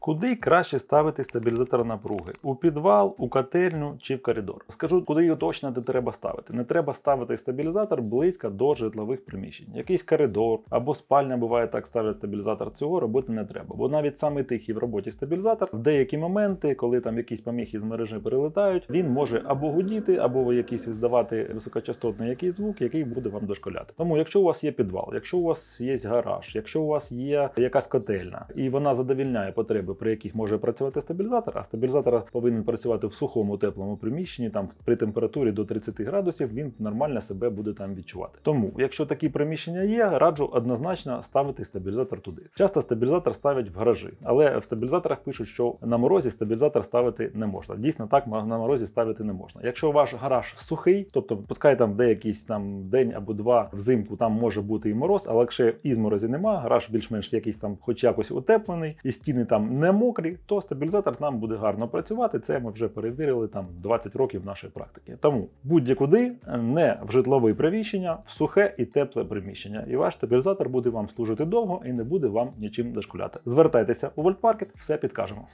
Куди краще ставити стабілізатор напруги? У підвал, у котельню чи в коридор? Скажу, куди його точно не треба ставити. Не треба ставити стабілізатор близько до житлових приміщень. Якийсь коридор або спальня буває так ставлять стабілізатор. Цього робити не треба. Бо навіть саме тихий в роботі стабілізатор в деякі моменти, коли там якісь поміхи з мережі перелетають, він може або гудіти, або якийсь здавати високочастотний якийсь звук, який буде вам дошколяти. Тому, якщо у вас є підвал, якщо у вас є гараж, якщо у вас є якась котельна і вона задовільняє потреби, при яких може працювати стабілізатор, а стабілізатор повинен працювати в сухому теплому приміщенні, там при температурі до 30 градусів, він нормально себе буде там відчувати. Тому, якщо такі приміщення є, раджу однозначно ставити стабілізатор туди. Часто стабілізатор ставлять в гаражі, але в стабілізаторах пишуть, що на морозі стабілізатор ставити не можна. Дійсно, так на морозі ставити не можна. Якщо ваш гараж сухий, тобто пускай там деякийсь там день або два взимку там може бути і мороз, але якщо ізморозі нема, гараж більш-менш якийсь там, хоч якось утеплений, і стіни там не мокрі, то стабілізатор нам буде гарно працювати. Це ми вже перевірили там 20 років нашої практики. Тому будь-якуди не в житлове приміщення, в сухе і тепле приміщення. І ваш стабілізатор буде вам служити довго і не буде вам нічим дошкуляти. Звертайтеся у Вольтмаркет, все підкажемо.